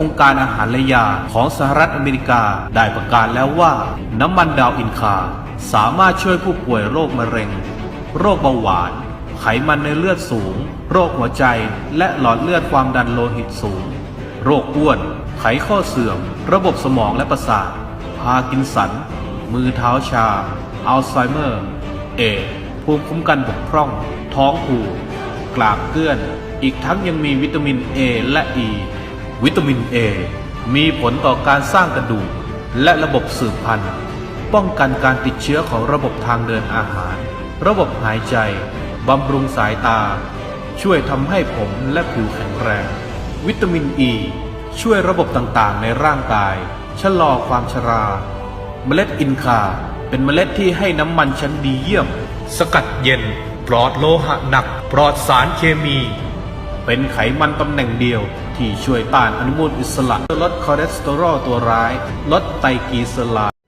องค์การอาหารและยาของสหรัฐอเมริกาได้ประกาศแล้วว่า น้ำมันดาวอินคา สามารถช่วยผู้ป่วยโรคมะเร็ง โรคเบาหวาน ไขมันในเลือดสูง โรคหัวใจ และหลอดเลือดความดันโลหิตสูง โรคอ้วน ไขข้อเสื่อม ระบบสมองและประสาท พาร์กินสัน มือเท้าชา อัลไซเมอร์ เอดภูมิคุ้มกันบกพร่อง ท้องผูกกลากเกลื่อน อีกทั้งยังมีวิตามิน A และ E วิตามิน A มีผลต่อการสร้างกระดูกและระบบสืบพันธุ์ ป้องกันการติดเชื้อของระบบทางเดินอาหาร ระบบหายใจ บำรุงสายตา ช่วยทำให้ผมและผิวแข็งแรง วิตามิน E ช่วยระบบต่างๆ ในร่างกาย ชะลอความชรา เมล็ดอินคา เป็นเมล็ดที่ให้น้ำมันชั้นดีเยี่ยม สกัดเย็น ปลอดโลหะหนัก ปลอดสารเคมี เป็นไขมันตำแหน่งเดียว ที่ช่วยต้านอนุมูลอิสระลดคอเลสเตอรอลตัวร้าย ลดไตรกลีเซอไรด์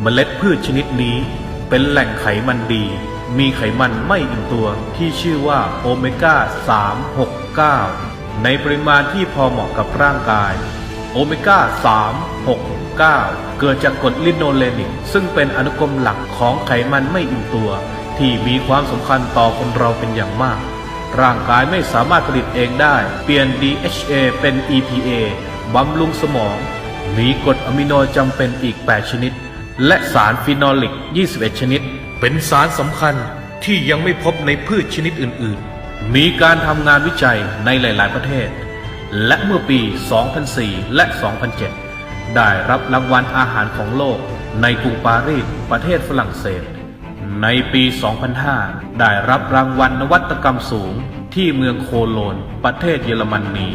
เมล็ดพืชชนิดนี้ เป็นแหล่งไขมันดี มีไขมันไม่อิ่มตัวที่ชื่อว่าโอเมก้า 369 ในปริมาณที่พอเหมาะกับร่างกาย โอเมก้า 369 เกิดจากกรดลิโนเลนิก ซึ่งเป็นอนุกรมหลักของไขมันไม่อิ่มตัว ที่มีความสำคัญต่อคนเราเป็นอย่างมาก ร่างกายไม่สามารถผลิตเองได้ เปลี่ยน DHA เป็น EPA บำรุงสมอง มีกรดอะมิโนจำเป็นอีก 8 ชนิด และสารฟีนอลิก 21 ชนิด เป็นสารสำคัญที่ยังไม่พบในพืชชนิดอื่น ๆ มีการทำงานวิจัยในหลาย ๆ ประเทศ และเมื่อปี 2004 และ 2007 ได้รับรางวัลอาหารของโลกในกรุงปารีสประเทศฝรั่งเศส ในปี 2005 ได้รับรางวัลนวัตกรรมสูงที่เมืองโคโลน ประเทศเยอรมนนี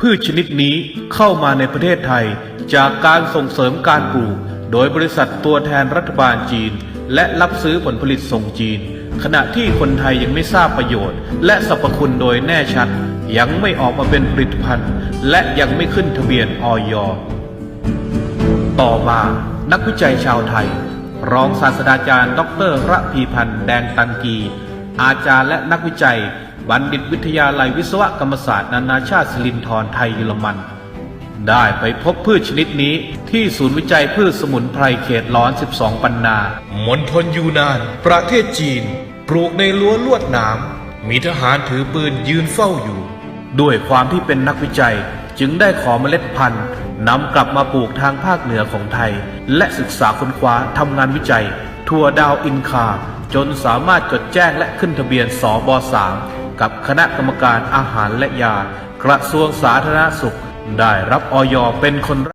พืชชนิดนี้เข้ามาในประเทศไทย จากการส่งเสริมการปลูก โดยบริษัทตัวแทนรัฐบาลจีน และรับซื้อผลผลิตส่งจีน ขณะที่คนไทยยังไม่ทราบประโยชน์ และสรรพคุณโดยแน่ชัด ยังไม่ออกมาเป็นผลิตภัณฑ์ และยังไม่ขึ้นทะเบียนออยต่อมานักวิจัยชาวไทย รองศาสตราจารย์ ดรระพีพันธ์แดงตังกี อาจารย์และนักวิจัย บัณฑิตวิทยาลัยวิศวกรรมศาสตร์นานาชาติสิรินธรไทยเยอรมัน ได้ไปพบพืชชนิดนี้ที่ศูนย์วิจัยพืชสมุนไพรเขตร้อน 12 ปันนามณฑลยูนาน ประเทศจีน ปลูกในรั้วลวดหนามมีทหารถือปืนยืนเฝ้าอยู่ ด้วยความที่เป็นนักวิจัยจึงได้ขอเมล็ดพันธุ์ นำกลับมาปลูกทางภาคเหนือของไทย และศึกษาค้นคว้าทำงานวิจัย ทั่วดาวอินคา จนสามารถจดแจ้งและขึ้นทะเบียนสบ3กับคณะกรรมการอาหารและยา กระทรวงสาธารณสุข ได้รับออยเป็นคนแรก